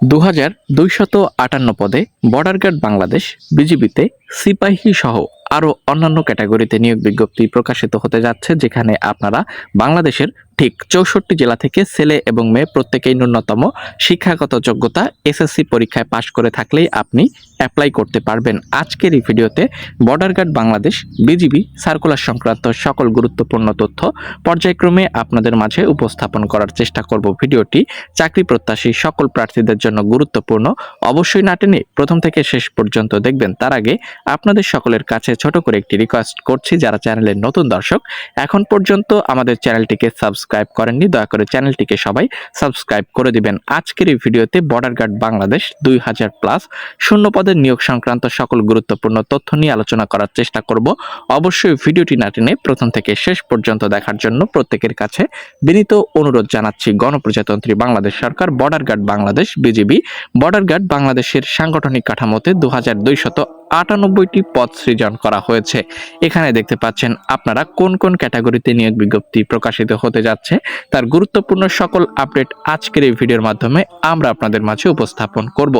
দু হাজার দুইশত আটান্ন পদে বর্ডার গার্ড বাংলাদেশ বিজিবিতে সিপাহী সহ আরও অন্যান্য ক্যাটাগরিতে নিয়োগ বিজ্ঞপ্তি প্রকাশিত হতে যাচ্ছে, যেখানে আপনারা বাংলাদেশের ঠিক চৌষট্টি জেলা থেকে ছেলে এবং মেয়ে প্রত্যেকেই ন্যূনতম শিক্ষাগত যোগ্যতা এসএসসি পরীক্ষায় পাশ করে থাকলেই আপনি অ্যাপ্লাই করতে পারবেন। আজকের এই ভিডিওতে border guard Bangladesh BGB circular সংক্রান্ত সকল গুরুত্বপূর্ণ তথ্য পর্যায়ক্রমে আপনাদের মাঝে উপস্থাপন করার চেষ্টা করব। ভিডিওটি চাকরি প্রত্যাশী সকল প্রার্থীদের জন্য গুরুত্বপূর্ণ। অবশ্যই না টেনে প্রথম থেকে শেষ পর্যন্ত দেখবেন। তার আগে আপনাদের সকলের কাছে ছোট করে একটি রিকোয়েস্ট করছি, যারা চ্যানেলের নতুন দর্শক, এখন পর্যন্ত আমাদের চ্যানেলটিকে সাবস্ক্রাইব করেননি, দয়া করে চ্যানেলটিকে সবাই সাবস্ক্রাইব করে দিবেন। আজকের এই ভিডিওতে বর্ডার গার্ড বাংলাদেশ দুই হাজার প্লাস শূন্য পদের নিয়োগ সংক্রান্ত সকল গুরুত্বপূর্ণ তথ্য নিয়ে আলোচনা করার চেষ্টা করব। অবশ্যই ভিডিওটি না টেনে প্রথম থেকে শেষ পর্যন্ত দেখার জন্য প্রত্যেকের কাছে বিনীত অনুরোধ জানাচ্ছি, গণপ্রজাতন্ত্রী বাংলাদেশ সরকার border guard Bangladesh, BGB. Border guard বাংলাদেশের সাংগঠনিক কাঠামোতে দু হাজার দুইশত আটানব্বইটি পদ সৃজন করা হয়েছে। এখানে দেখতে পাচ্ছেন আপনারা কোন কোন ক্যাটাগরিতে নিয়োগ বিজ্ঞপ্তি প্রকাশিত হতে যাচ্ছে, তার গুরুত্বপূর্ণ সকল আপডেট আজকের এই ভিডিওর মাধ্যমে আমরা আপনাদের মাঝে উপস্থাপন করব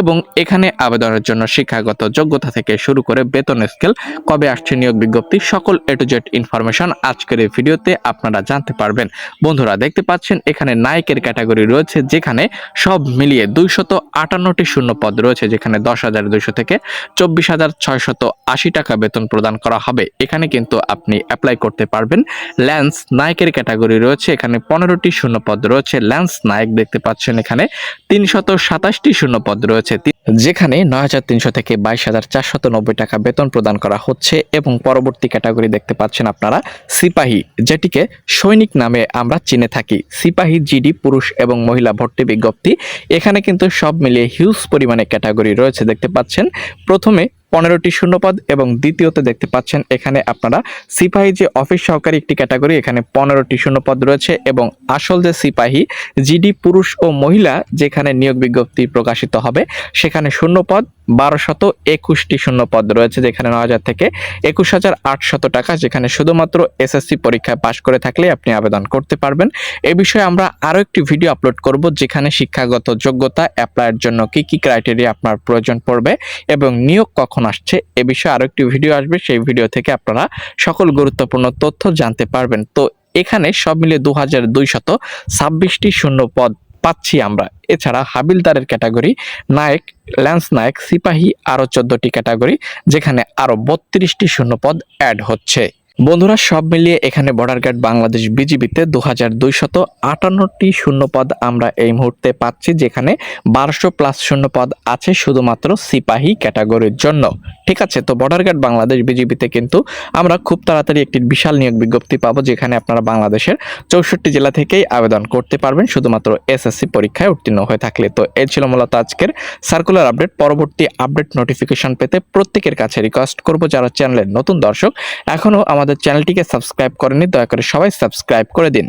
এবং এখানে আবেদনের জন্য শিক্ষাগত যোগ্যতা থেকে শুরু করে বেতন স্কেল, কবে আসছে নিয়োগ বিজ্ঞপ্তি, সকল এ টু জেড ইনফরমেশন আজকের এই ভিডিওতে আপনারা জানতে পারবেন। বন্ধুরা, দেখতে পাচ্ছেন এখানে নায়কের ক্যাটাগরি রয়েছে, যেখানে সব মিলিয়ে দুইশত আটান্নটি শূন্য পদ রয়েছে, যেখানে দশ হাজার দুইশো থেকে চব্বিশ হাজার ছয়শত আশি টাকা বেতন প্রদান করা হবে। এখানে কিন্তু আপনি অ্যাপ্লাই করতে পারবেন। ল্যান্স নায়কের ক্যাটাগরি রয়েছে, এখানে পনেরোটি শূন্য পদ রয়েছে। ল্যান্স নায়ক দেখতে পাচ্ছেন এখানে তিনশত সাতাশটি শূন্যপদ রয়েছে। যেখানে নয় হাজার তিনশো থেকে বাইশ হাজার চারশত নব্বই টাকা বেতন প্রদান করা হচ্ছে এবং পরবর্তী ক্যাটাগরি দেখতে পাচ্ছেন আপনারা সিপাহী, যেটিকে সৈনিক নামে আমরা চিনে থাকি। সিপাহী, জিডি, পুরুষ এবং মহিলা ভর্তি বিজ্ঞপ্তি। এখানে কিন্তু সব মিলিয়ে হিউজ পরিমাণে ক্যাটাগরি রয়েছে দেখতে পাচ্ছেন। প্রথমে পনেরোটি শূন্যপদ এবং দ্বিতীয়তে দেখতে পাচ্ছেন এখানে আপনারা সিপাহী যে অফিস সহকারী একটি ক্যাটাগরি, এখানে পনেরোটি শূন্যপদ রয়েছে এবং আসল যে সিপাহী, জিডি পুরুষ ও মহিলা যেখানে নিয়োগ বিজ্ঞপ্তি প্রকাশিত হবে, সেখানে শূন্যপদ বারোশত একুশটি শূন্যপদ রয়েছে যেখানে নয় হাজার থেকে একুশ হাজার আটশত টাকা, যেখানে শুধুমাত্র এসএসসি পরীক্ষায় পাশ করে থাকলে আপনি আবেদন করতে পারবেন। এ বিষয়ে আমরা আরও একটি ভিডিও আপলোড করব যেখানে শিক্ষাগত যোগ্যতা অ্যাপ্লাইয়ের জন্য কি কি ক্রাইটেরিয়া আপনার প্রয়োজন পড়বে এবং নিয়োগ কখন আসছে। এ বিষয়ে আরও একটি ভিডিও আসবে। সেই ভিডিও থেকে আপনারা সকল গুরুত্বপূর্ণ তথ্য জানতে পারবেন। তো এখানে সব মিলে দু হাজার দুইশত ছাব্বিশটি শূন্য পদ পাচ্ছি আমরা। এছাড়া হাবিলদারের ক্যাটাগরি, নায়ক, ল্যান্স নায়ক, সিপাহী আরও চোদ্দটি ক্যাটাগরি, যেখানে আরও বত্রিশটি শূন্যপদ অ্যাড হচ্ছে। বন্ধুরা, সব মিলিয়ে এখানে বর্ডার গার্ড বাংলাদেশ বিজিবিতে দু হাজার দুইশত আটান্নটি শূন্যপদ আমরা এই মুহূর্তে পাচ্ছি, যেখানে বারোশো প্লাস শূন্যপদ আছে শুধুমাত্র সিপাহী ক্যাটাগরির জন্য। ঠিক আছে, তো বর্ডার গার্ড বাংলাদেশ বিজিবিতে কিন্তু আমরা খুব তাড়াতাড়ি একটি বিশাল নিয়োগ বিজ্ঞপ্তি পাবো, যেখানে আপনারা বাংলাদেশের চৌষট্টি জেলা থেকেই আবেদন করতে পারবেন, শুধুমাত্র এসএসসি পরীক্ষায় উত্তীর্ণ হয়ে থাকলে। তো এই ছিল মূলত আজকের সার্কুলার আপডেট পরবর্তী আপডেট নোটিফিকেশন পেতে প্রত্যেকের কাছে রিকোয়েস্ট করব, যারা চ্যানেলের নতুন দর্শক, এখনও আমাদের চ্যানেলটিকে সাবস্ক্রাইব করেনি দয়া করে সবাই সাবস্ক্রাইব করে দিন।